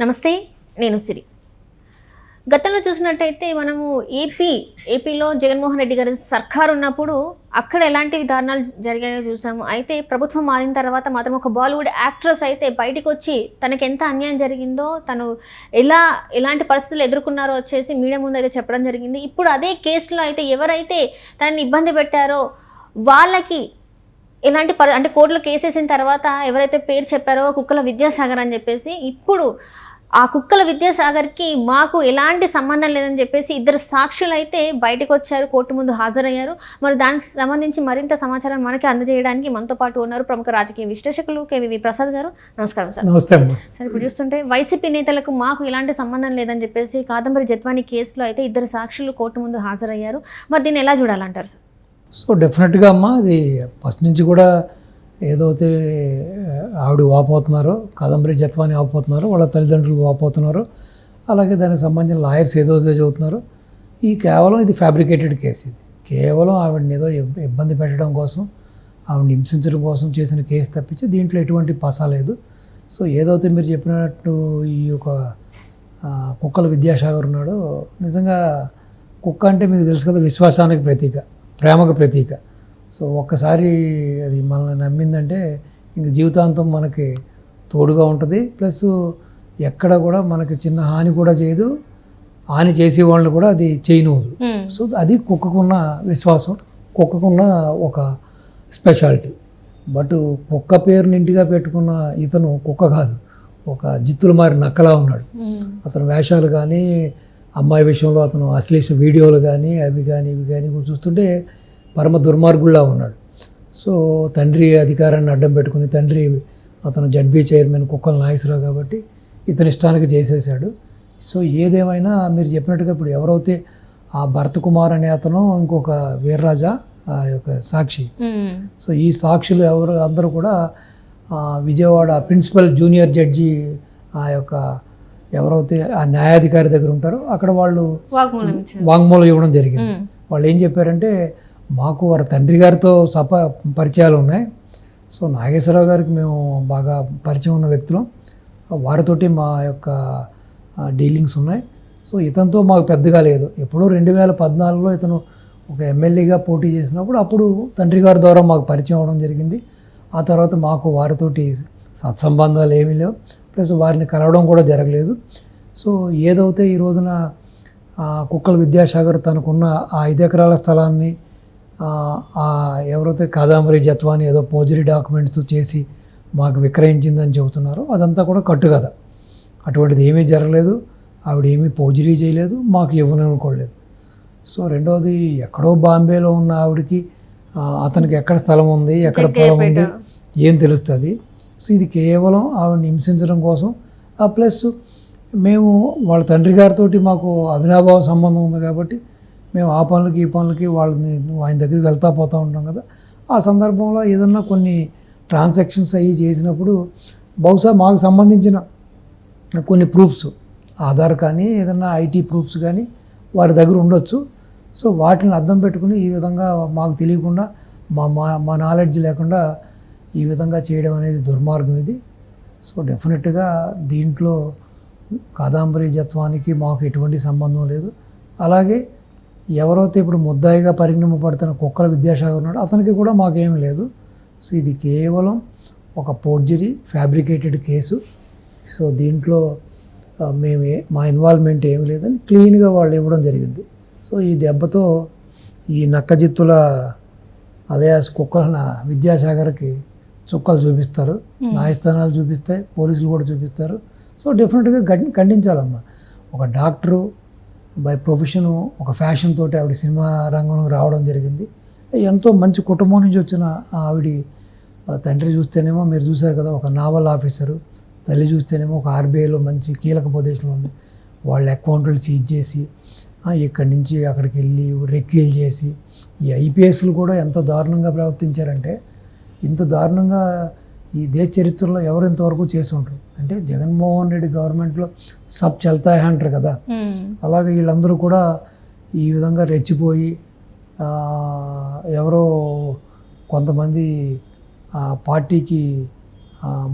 నమస్తే నేను సిరి. గతంలో చూసినట్టయితే మనము ఏపీ ఏపీలో జగన్మోహన్ రెడ్డి గారి సర్కార్ ఉన్నప్పుడు అక్కడ ఎలాంటి దారుణాలు జరిగాయో చూసాము. అయితే ప్రభుత్వం మారిన తర్వాత మాత్రం ఒక బాలీవుడ్ యాక్ట్రెస్ అయితే బయటకు వచ్చి తనకి ఎంత అన్యాయం జరిగిందో తను ఎలా ఎలాంటి పరిస్థితులు ఎదుర్కొన్నారో వచ్చేసి మీడియా ముందు అయితే చెప్పడం జరిగింది. ఇప్పుడు అదే కేసులో అయితే ఎవరైతే తనని ఇబ్బంది పెట్టారో వాళ్ళకి ఇలాంటి పరి అంటే కోర్టులో కేసేసిన తర్వాత ఎవరైతే పేరు చెప్పారో కుక్కల విద్యాసాగర్ అని చెప్పేసి ఇప్పుడు ఆ కుక్కల విద్యాసాగర్కి మాకు ఎలాంటి సంబంధం లేదని చెప్పేసి ఇద్దరు సాక్షులు అయితే బయటకు వచ్చారు కోర్టు ముందు హాజరయ్యారు. మరి దానికి సంబంధించి మరింత సమాచారం మనకి అందజేయడానికి మనతో పాటు ఉన్నారు ప్రముఖ రాజకీయ విశ్లేషకులు కేవీవి ప్రసాద్ గారు. నమస్కారం సార్. నమస్తే సార్ ఇప్పుడు చూస్తుంటే వైసీపీ నేతలకు మాకు ఎలాంటి సంబంధం లేదని చెప్పేసి కాదంబరి జత్వాని కేసులో అయితే ఇద్దరు సాక్షులు కోర్టు ముందు హాజరయ్యారు. మరి దీన్ని ఎలా చూడాలంటారు సార్? సో డెఫినెట్గా అమ్మ అది ఫస్ట్ నుంచి కూడా ఏదైతే ఆవిడ వాపోతున్నారో కాదంబరి జత్వాని వాపోతున్నారో వాళ్ళ తల్లిదండ్రులు వాపోతున్నారు అలాగే దానికి సంబంధించిన లాయర్స్ ఏదైతే చదువుతున్నారో ఈ కేవలం ఇది ఫ్యాబ్రికేటెడ్ కేసు ఇది. కేవలం ఆవిడని ఏదో ఇబ్బంది పెట్టడం కోసం ఆవిడని హింసించడం కోసం చేసిన కేసు తప్పించి దీంట్లో ఎటువంటి పస లేదు. సో ఏదైతే మీరు చెప్పినట్టు ఈ యొక్క కుక్కల విద్యాసాగర్ ఉన్నాడో నిజంగా కుక్క అంటే మీకు తెలుసు కదా విశ్వాసానికి ప్రతీక ప్రేమకు ప్రతీక. సో ఒక్కసారి అది మనల్ని నమ్మిందంటే ఇంక జీవితాంతం మనకి తోడుగా ఉంటుంది. ప్లస్ ఎక్కడ కూడా మనకి చిన్న హాని కూడా చేయదు. హాని చేసే వాళ్ళని కూడా అది చేయనివ్వదు. సో అది కుక్కకున్న విశ్వాసం కుక్కకున్న ఒక స్పెషాలిటీ. బట్ కుక్క పేరుని ఇంటిగా పెట్టుకున్న ఇతను కుక్క కాదు. ఒక జిత్తులు మారి నక్కలా ఉన్నాడు. అతని వేషాలు కానీ అమ్మాయి విషయంలో అతను అశ్లీష వీడియోలు కానీ అవి కానీ ఇవి కానీ చూస్తుంటే పరమ దుర్మార్గుల్లా ఉన్నాడు. సో తండ్రి అధికారాన్ని అడ్డం పెట్టుకుని తండ్రి అతను జడ్బీ చైర్మన్ కుక్కల నాగేశ్వరరావు కాబట్టి ఇతని ఇష్టానికి చేసేసాడు సో ఏదేమైనా మీరు చెప్పినట్టుగా ఇప్పుడు ఎవరైతే ఆ భరత్ కుమార్ అనే అతను ఇంకొక వీర్రాజా ఆ యొక్క సాక్షి. సో ఈ సాక్షులు ఎవరు అందరూ కూడా ఆ, విజయవాడ ప్రిన్సిపల్ జూనియర్ జడ్జి ఆ యొక్క ఎవరైతే ఆ న్యాయాధికారి దగ్గర ఉంటారో అక్కడ వాళ్ళు వాంగ్మూలం ఇవ్వడం జరిగింది. వాళ్ళు ఏం చెప్పారంటే మాకు వారి తండ్రి గారితో సప పరిచయాలు ఉన్నాయి. సో నాగేశ్వరరావు గారికి మేము బాగా పరిచయం ఉన్న వ్యక్తులు. వారితోటి మా యొక్క డీలింగ్స్ ఉన్నాయి. సో ఇతనితో మాకు పెద్దగా లేదు. ఎప్పుడో రెండు వేల పద్నాలుగులో ఇతను ఒక ఎమ్మెల్యేగా పోటీ చేసినప్పుడు అప్పుడు తండ్రి గారి ద్వారా మాకు పరిచయం అవడం జరిగింది. ఆ తర్వాత మాకు వారితోటి సత్సంబంధాలు ఏమీ లేవు. ప్లస్ వారిని కలవడం కూడా జరగలేదు. సో ఏదైతే ఈ రోజున కుక్కల విద్యాసాగర్ తనకున్న ఆ ఐదు ఎకరాల స్థలాన్ని ఎవరైతే కాదాంబరి జత్వాని ఏదో పోజరీ డాక్యుమెంట్స్ చేసి మాకు విక్రయించిందని చెబుతున్నారో అదంతా కూడా కట్టుకథ. అటువంటిది ఏమీ జరగలేదు. ఆవిడ ఏమీ పోజరీ చేయలేదు. మాకు ఇవ్వననుకోలేదు. సో రెండవది ఎక్కడో బాంబేలో ఉన్న ఆవిడకి అతనికి ఎక్కడ స్థలం ఉంది ఎక్కడ పొలం ఉంది ఏం తెలుస్తుంది? సో ఇది కేవలం ఆవిడని హింసించడం కోసం. ఆ ప్లస్ మేము వాళ్ళ తండ్రి గారితో మాకు అవినాభావ సంబంధం ఉంది కాబట్టి మేము ఆ పనులకి ఈ పనులకి వాళ్ళని ఆయన దగ్గరికి వెళ్తా పోతూ ఉంటాం కదా. ఆ సందర్భంలో ఏదన్నా కొన్ని ట్రాన్సాక్షన్స్ అవి చేసినప్పుడు బహుశా మాకు సంబంధించిన కొన్ని ప్రూఫ్స్ ఆధార్ కానీ ఏదన్నా ఐటీ ప్రూఫ్స్ కానీ వారి దగ్గర ఉండొచ్చు. సో వాటిని అర్థం పెట్టుకుని ఈ విధంగా మాకు తెలియకుండా మా మా మా నాలెడ్జ్ లేకుండా ఈ విధంగా చేయడం అనేది దుర్మార్గం ఇది. సో డెఫినెట్గా దీంట్లో కాదాంబరి జత్వానికి మాకు ఎటువంటి సంబంధం లేదు. అలాగే ఎవరైతే ఇప్పుడు ముద్దాయిగా పరిగణింపబడుతున్న కుక్కల విద్యాసాగర్ ఉన్నాడో అతనికి కూడా మాకేమీ లేదు. సో ఇది కేవలం ఒక పోర్జరీ ఫ్యాబ్రికేటెడ్ కేసు. సో దీంట్లో మేము మా ఇన్వాల్వ్మెంట్ ఏమి లేదని క్లీన్గా వాళ్ళు ఇవ్వడం జరిగింది. సో ఈ దెబ్బతో ఈ నక్కజిత్తుల అలయాస్ కుక్కల విద్యాసాగర్కి చుక్కలు చూపిస్తారు. న్యాయస్థానాలు చూపిస్తాయి పోలీసులు కూడా చూపిస్తారు. సో డెఫినెట్గా ఖండించాలమ్మా. ఒక డాక్టరు బై ప్రొఫెషను ఒక ఫ్యాషన్ తోటి ఆవిడ సినిమా రంగంలో రావడం జరిగింది. ఎంతో మంచి కుటుంబం నుంచి వచ్చిన ఆవిడ తండ్రి చూస్తేనేమో మీరు చూశారు కదా ఒక నావల్ ఆఫీసరు. తల్లి చూస్తేనేమో ఒక ఆర్బీఐలో మంచి కీలక పొజిషన్లో ఉంది. వాళ్ళ అకౌంట్లు సీజ్ చేసి ఇక్కడి నుంచి అక్కడికి వెళ్ళి రెక్కీలు చేసి ఈ ఐపీఎస్లు కూడా ఎంత దారుణంగా ప్రవర్తించారంటే ఇంత దారుణంగా ఈ దేశ చరిత్రలో ఎవరు ఇంతవరకు చేసి ఉంటారు అంటే జగన్మోహన్ రెడ్డి గవర్నమెంట్లో సబ్ చల్తాయి అంటారు కదా. అలాగే వీళ్ళందరూ కూడా ఈ విధంగా రెచ్చిపోయి ఎవరో కొంతమంది ఆ పార్టీకి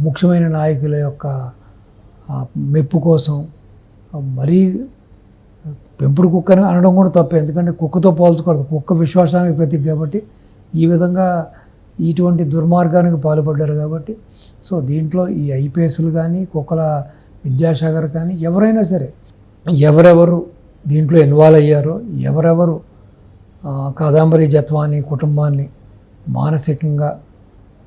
ముఖ్యమైన నాయకుల యొక్క మెప్పు కోసం మరీ పెంపుడు కుక్కని అనడం కూడా తప్పే. ఎందుకంటే కుక్కతో పోల్చకూడదు. కుక్క విశ్వాసానికి ప్రతీక కాబట్టి ఈ విధంగా ఇటువంటి దుర్మార్గానికి పాల్పడ్డారు కాబట్టి సో దీంట్లో ఈ ఐపీఎస్లు కానీ కుక్కల విద్యాసాగర్ కానీ ఎవరైనా సరే ఎవరెవరు దీంట్లో ఇన్వాల్వ్ అయ్యారో ఎవరెవరు కాదంబరి జత్వాని కుటుంబాన్ని మానసికంగా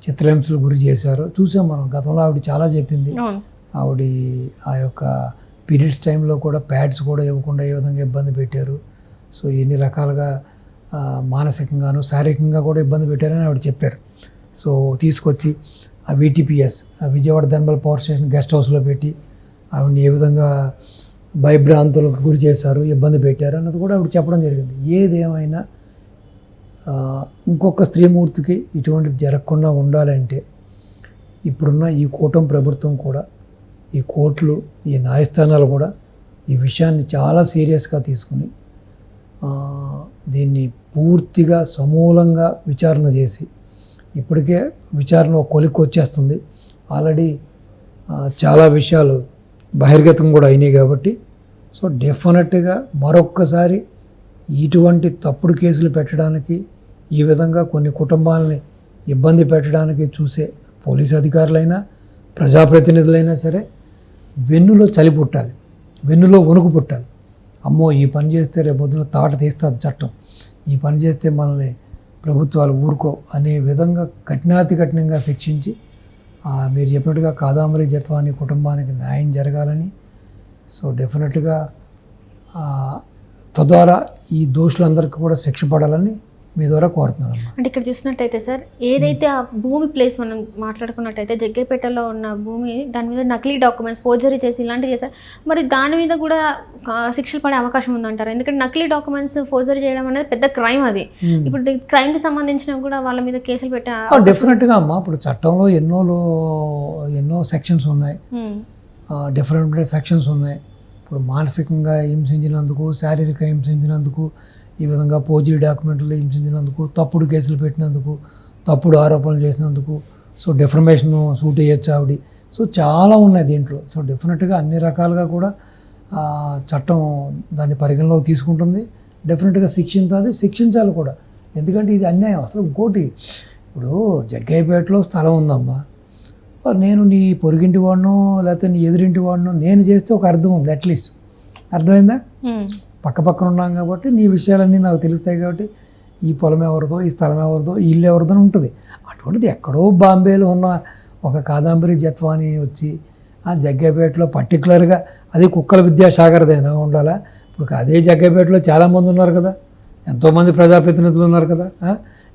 చిత్రహింసలు గురి చేశారో చూసాం మనం. గతంలో ఆవిడ చాలా చెప్పింది. ఆవిడ ఆ యొక్క పీరియడ్స్ టైంలో కూడా ప్యాడ్స్ కూడా ఇవ్వకుండా ఏ విధంగా ఇబ్బంది పెట్టారు. సో ఎన్ని రకాలుగా మానసికంగాను శారీరకంగా కూడా ఇబ్బంది పెట్టారని ఆవిడ చెప్పారు. సో తీసుకొచ్చి ఆ విటిపిఎస్ ఆ Vijayawada thermal power station guest హౌస్లో పెట్టి ఆవిడని ఏ విధంగా భయభ్రాంతులకు గురి చేశారు ఇబ్బంది పెట్టారు అన్నది కూడా ఆవిడ చెప్పడం జరిగింది. ఏదేమైనా ఇంకొక స్త్రీమూర్తికి ఇటువంటిది జరగకుండా ఉండాలంటే ఇప్పుడున్న ఈ కూటమి ప్రభుత్వం కూడా ఈ కోర్టులు ఈ న్యాయస్థానాలు కూడా ఈ విషయాన్ని చాలా సీరియస్గా తీసుకుని దీన్ని పూర్తిగా సమూలంగా విచారణ చేసి ఇప్పటికే విచారణ కొలిక్కి వచ్చేస్తుంది. ఆల్రెడీ చాలా విషయాలు బహిర్గతం కూడా అయినాయి కాబట్టి సో డెఫినెట్గా మరొక్కసారి ఇటువంటి తప్పుడు కేసులు పెట్టడానికి ఈ విధంగా కొన్ని కుటుంబాలని ఇబ్బంది పెట్టడానికి చూసే పోలీస్ అధికారులైనా ప్రజాప్రతినిధులైనా సరే వెన్నులో చలి పుట్టాలి. వెన్నులో వణుకు పుట్టాలి. అమ్మో ఈ పని చేస్తే రేపొద్దున తాట తీస్తుంది చట్టం. ఈ పని చేస్తే మనల్ని ప్రభుత్వాలు ఊరుకో అనే విధంగా కఠినాతి కఠినంగా శిక్షించి మీరు చెప్పినట్టుగా కాదాంబరి జత్వాని కుటుంబానికి న్యాయం జరగాలని సో డెఫినెట్గా తద్వారా ఈ దోషులందరికీ కూడా శిక్ష పడాలని మీ ద్వారా కోరుతున్నానమ్మా అంటే ఇక్కడ చూసినట్టయితే సార్ ఏదైతే ఆ భూమి ప్లేస్ మనం మాట్లాడుకున్నట్టయితే జగ్గేపేటలో ఉన్న భూమి దాని మీద నకిలీ డాక్యుమెంట్స్ ఫోర్జరీ చేసి ఇలాంటివి చేశారు. మరి దాని మీద కూడా శిక్షలు పడే అవకాశం ఉందంటారు? ఎందుకంటే నకిలీ డాక్యుమెంట్స్ ఫోర్జరీ చేయడం అనేది పెద్ద క్రైమ్ అది. ఇప్పుడు క్రైమ్కి సంబంధించిన కూడా వాళ్ళ మీద కేసులు పెట్టే డెఫినెట్గా అమ్మా ఇప్పుడు చట్టంలో ఎన్నో ఎన్నో సెక్షన్స్ ఉన్నాయి. డిఫరెంట్ సెక్షన్స్ ఉన్నాయి. ఇప్పుడు మానసికంగా హింసించినందుకు శారీరక హింసించినందుకు ఈ విధంగా పోజీ డాక్యుమెంట్లు హింసించినందుకు తప్పుడు కేసులు పెట్టినందుకు తప్పుడు ఆరోపణలు చేసినందుకు సో డెఫర్మేషన్ సూట్ చేయొచ్చు ఆవిడ. సో చాలా ఉన్నాయి దీంట్లో. సో డెఫినెట్గా అన్ని రకాలుగా కూడా చట్టం దాన్ని పరిగణలోకి తీసుకుంటుంది. డెఫినెట్గా శిక్షించాలి శిక్షించాలి కూడా. ఎందుకంటే ఇది అన్యాయం. అసలు ఇంకోటి ఇప్పుడు జగ్గయ్యపేటలో స్థలం ఉందమ్మా. నేను నీ పొరుగింటి వాడినో లేకపోతే నీ ఎదురింటి వాడినో నేను చేస్తే ఒక అర్థం ఉంది అట్లీస్ట్. అర్థమైందా? పక్క పక్కన ఉన్నాం కాబట్టి నీ విషయాలన్నీ నాకు తెలుస్తాయి కాబట్టి ఈ పొలం ఎవరిదో ఈ స్థలం ఎవరిదో ఇల్లు ఎవరిదో ఉంటుంది. అటువంటిది ఎక్కడో బాంబేలో ఉన్న ఒక కాదంబరి జత్వాని వచ్చి ఆ జగ్గపేటలో పర్టికులర్గా అది కుక్కల విద్యాసాగర్దైనా ఉండాలా? ఇప్పుడు అదే జగ్గపేటలో చాలామంది ఉన్నారు కదా. ఎంతోమంది ప్రజాప్రతినిధులు ఉన్నారు కదా.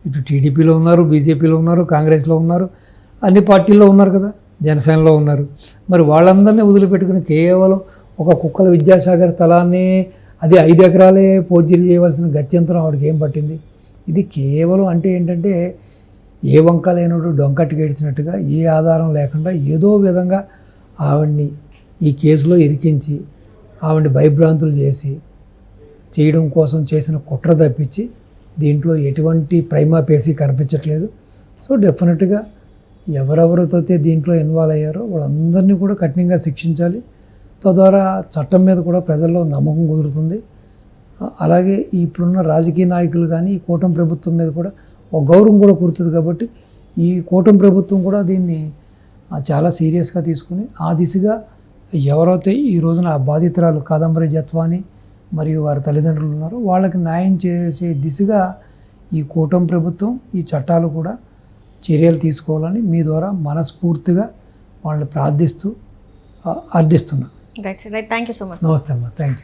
ఇటు టీడీపీలో ఉన్నారు బీజేపీలో ఉన్నారు కాంగ్రెస్లో ఉన్నారు అన్ని పార్టీల్లో ఉన్నారు కదా. జనసేనలో ఉన్నారు. మరి వాళ్ళందరినీ వదిలిపెట్టుకుని కేవలం ఒక కుక్కల విద్యాసాగర్ స్థలాన్ని అది ఐదు ఎకరాలే పోర్జరీ చేయవలసిన గత్యంతరం ఆవిడకి ఏం పట్టింది? ఇది కేవలం అంటే ఏంటంటే ఏ వంక లేనుడు డొంకట్టు గెడిచినట్టుగా ఏ ఆధారం లేకుండా ఏదో విధంగా ఆవిడ్ని ఈ కేసులో ఇరికించి ఆవిడ్ని భయభ్రాంతులు చేసి చేయడం కోసం చేసిన కుట్ర తప్పించి దీంట్లో ఎటువంటి ప్రైమా పేసి కనిపించట్లేదు. సో డెఫినెట్గా ఎవరెవరితో దీంట్లో ఇన్వాల్వ్ అయ్యారో వాళ్ళందరినీ కూడా కఠినంగా శిక్షించాలి. తద్వారా చట్టం మీద కూడా ప్రజల్లో నమ్మకం కుదురుతుంది. అలాగే ఇప్పుడున్న రాజకీయ నాయకులు కానీ ఈ కూటమి ప్రభుత్వం మీద కూడా ఒక గౌరవం కూడా కురుతుంది కాబట్టి ఈ కూటమి ప్రభుత్వం కూడా దీన్ని చాలా సీరియస్గా తీసుకుని ఆ దిశగా ఎవరైతే ఈ రోజున ఆ బాధితురాలు కాదంబరి జత్వాని మరియు వారి తల్లిదండ్రులు ఉన్నారో వాళ్ళకి న్యాయం చేసే దిశగా ఈ కూటమి ప్రభుత్వం ఈ చట్టాలు కూడా చర్యలు తీసుకోవాలని మీ ద్వారా మనస్ఫూర్తిగా వాళ్ళని ప్రార్థిస్తూ అర్థిస్తున్నాను right sir right thank you so much నమస్తే అమ్మా థ్యాంక్ యూ